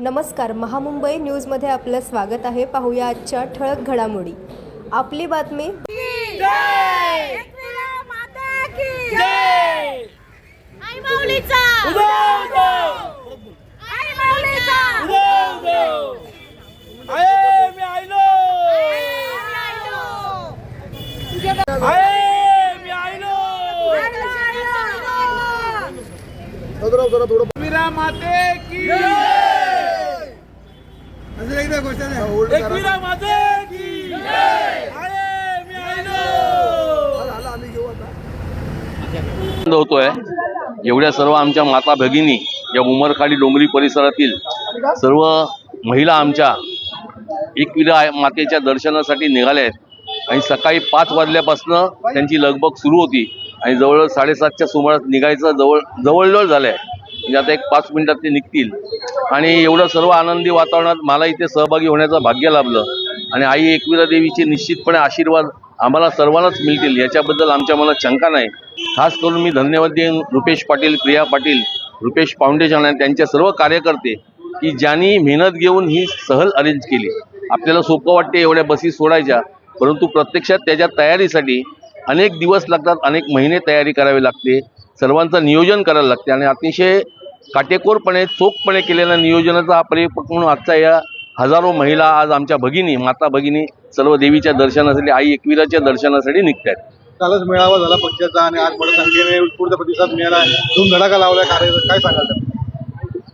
नमस्कार महामुंबई न्यूजमध्ये आपलं स्वागत आहे. पाहूया आजच्या ठळक घडामोडी. आपली बातमी एकविरा माता की एकविरा की आयलो! आनंद होतोय. एवढ्या सर्व आमच्या माता भगिनी या उमरखाडी डोंगरी परिसरातील सर्व महिला आमच्या एकविरा मातेच्या दर्शनासाठी निघाल्या आहेत आणि सकाळी पाच वाजल्यापासनं त्यांची लगबग सुरू होती. आणि जवळ साडेसातच्या सुमारास निघायचं जवळ जवळजवळ झालं आहे म्हणजे आता एक पाच मिनिटात ते निघतील. आणि एवढं सर्व आनंदी वातावरणात मला इथे सहभागी होण्याचं भाग्य लाभलं. आणि आई एकविरा देवीचे निश्चितपणे आशीर्वाद आम्हाला सर्वांनाच मिळतील याच्याबद्दल आमच्या मनात शंका नाही. खास करून मी धन्यवाद देईन रुपेश पाटील प्रिया पाटील रुपेश फाउंडेशन आणि त्यांचे सर्व कार्यकर्ते की ज्यांनी मेहनत घेऊन ही सहल अरेंज केली. आपल्याला सोपं वाटते एवढ्या बसी सोडायच्या परंतु प्रत्यक्षात त्याच्या तयारीसाठी अनेक दिवस लागतात अनेक महिने तयारी करावी लागते सर्वांचं नियोजन करायला लागते आणि अतिशय काटेकोरपणे चोखपणे केलेल्या नियोजनाचा हा परिपक्व म्हणून आजचा या हजारो महिला आज आमच्या भगिनी माता भगिनी सर्व देवीच्या दर्शनासाठी आई एकविराच्या दर्शनासाठी निघत आहेत कालच मेळावा झाला पक्षाचा आणि आज मोठ्या संख्येने उत्स्फूर्त प्रतिसाद मिळाला. धूम धडाका लावलाय कार्य काय सांगाल?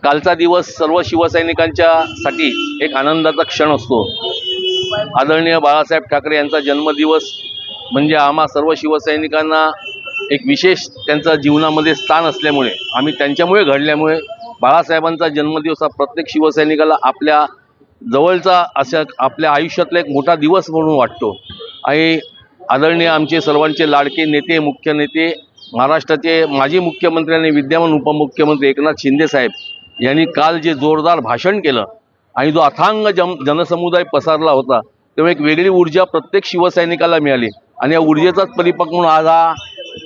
कालचा दिवस सर्व शिवसैनिकांच्या साठी एक आनंदाचा क्षण असतो. आदरणीय बाळासाहेब ठाकरे यांचा जन्मदिवस म्हणजे आम्हा सर्व शिवसैनिकांना एक विशेष त्यांचा जीवनामध्ये स्थान असल्यामुळे आम्ही त्यांच्यामुळे घडल्यामुळे बाळासाहेबांचा जन्मदिवस हा प्रत्येक शिवसैनिकाला आपल्या जवळचा अशा आपल्या आयुष्यातला एक मोठा दिवस म्हणून वाटतो. आणि आदरणीय आमचे सर्वांचे लाडके नेते मुख्य नेते महाराष्ट्राचे माजी मुख्यमंत्री आणि विद्यमान उपमुख्यमंत्री एकनाथ शिंदे साहेब यांनी काल जे जोरदार भाषण केलं आणि जो अथांग जम जनसमुदाय पसरला होता तेव्हा एक वेगळी ऊर्जा प्रत्येक शिवसैनिकाला मिळाली. आणि या ऊर्जेचाच परिपक्व म्हणून आज हा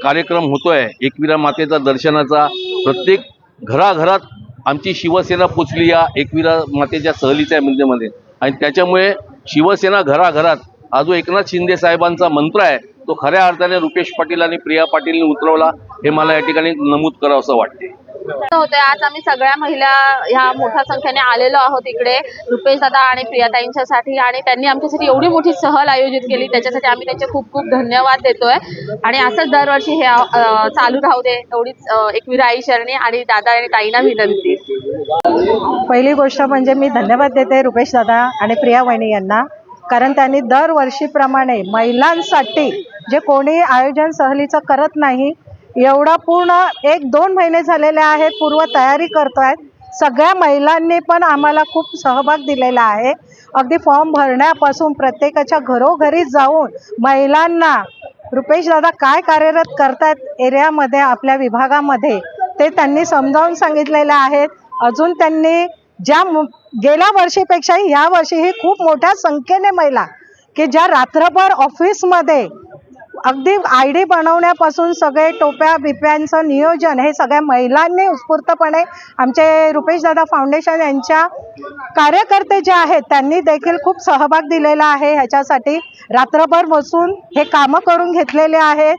कार्यक्रम होतोय. एकविरा मातेचा दर्शनाचा. प्रत्येक घराघरात आमची शिवसेना पोचली या एकविरा मातेच्या सहलीच्या मध्ये आणि त्याच्यामुळे शिवसेना घराघरात हा जो एकनाथ शिंदे साहेबांचा मंत्र आहे तो खऱ्या अर्थाने रुपेश पाटील आणि प्रिया पाटीलने उतरवला हे मला या ठिकाणी नमूद करावं असं वाटते होते आज आम्ही सगळ्या महिला ह्या मोठ्या संख्येने आलेलो आहोत इकडे रुपेश दादा आणि प्रियाताईंच्यासाठी. आणि त्यांनी आमच्यासाठी एवढी मोठी सहल आयोजित केली. त्याच्यासाठी आम्ही त्यांचे खूप खूप धन्यवाद देतोय. आणि असंच दरवर्षी हे चालू राहू दे. एवढीच अं, एकविरा आई शरणी आणि दादा आणि ताईंना विनंती. पहिली गोष्ट म्हणजे मी धन्यवाद देते रुपेश दादा आणि प्रिया वहिनी यांना कारण त्यांनी दरवर्षीप्रमाणे महिलांसाठी जे कोणी आयोजन सहलीचं करत नाही एवढा पूर्ण एक दोन महिने झालेले आहेत पूर्व तयारी करतो आहेत सगळ्या महिलांनी पण आम्हाला खूप सहभाग दिलेला आहे. अगदी फॉर्म भरण्यापासून प्रत्येकाच्या घरोघरी जाऊन महिलांना रुपेश दादा काय कार्यरत करतात एरियामध्ये आपल्या विभागामध्ये ते त्यांनी समजावून सांगितलेलं आहेत. अजून त्यांनी ज्या मु- गेल्या वर्षीपेक्षाही ह्या वर्षीही खूप मोठ्या संख्येने महिला की ज्या रात्रभर ऑफिसमध्ये अगदी आय डी बनवण्यापासून सगळे टोप्या बिप्यांचं नियोजन हे सगळ्या महिलांनी उत्स्फूर्तपणे आमचे रुपेश दादा फाउंडेशन यांच्या कार्यकर्ते जे आहेत त्यांनी देखील खूप सहभाग दिलेला आहे. ह्याच्यासाठी रात्रभर बसून हे कामं करून घेतलेले आहेत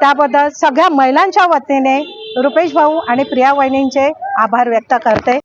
त्याबद्दल सगळ्या महिलांच्या वतीने रुपेश भाऊ आणि प्रिया वहिनींचे आभार व्यक्त करते.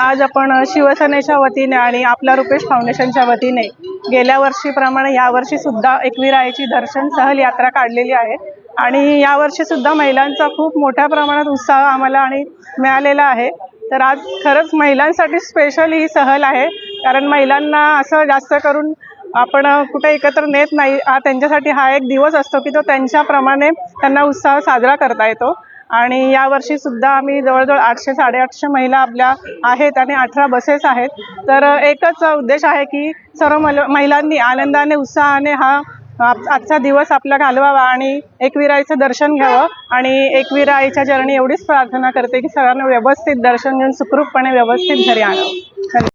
आज आपण शिवसेनेच्या वतीने आणि आपला रुपेश फाउंडेशनच्या वतीने गेल्या वर्षीप्रमाणे यावर्षी सुद्धा एकविरायची दर्शन सहल यात्रा काढलेली आहे. आणि यावर्षी सुद्धा महिलांचा खूप मोठ्या प्रमाणात उत्साह आम्हाला आणि मिळालेला आहे. तर आज खरंच महिलांसाठी स्पेशल ही सहल आहे. कारण महिलांना असं जास्त करून आपण कुठे एकत्र नेत नाही. त्यांच्यासाठी हा एक दिवस असतो की तो त्यांच्याप्रमाणे त्यांना उत्साह साजरा करता येतो. आणि यावर्षी सुद्धा आम्ही जवळजवळ आठशे साडेआठशे महिला आपल्या आहेत आणि अठरा बसेस आहेत. तर एकच उद्देश आहे की सर्व मल- महिलांनी आनंदाने उत्साहाने हा आप- आजचा दिवस आपला घालवावा आणि एकविराईचं दर्शन घ्यावं. आणि एकविरा आईच्या चरणी एवढीच प्रार्थना करते की सर्वांना व्यवस्थित दर्शन घेऊन सुखरूपपणे व्यवस्थित घरी आणावं.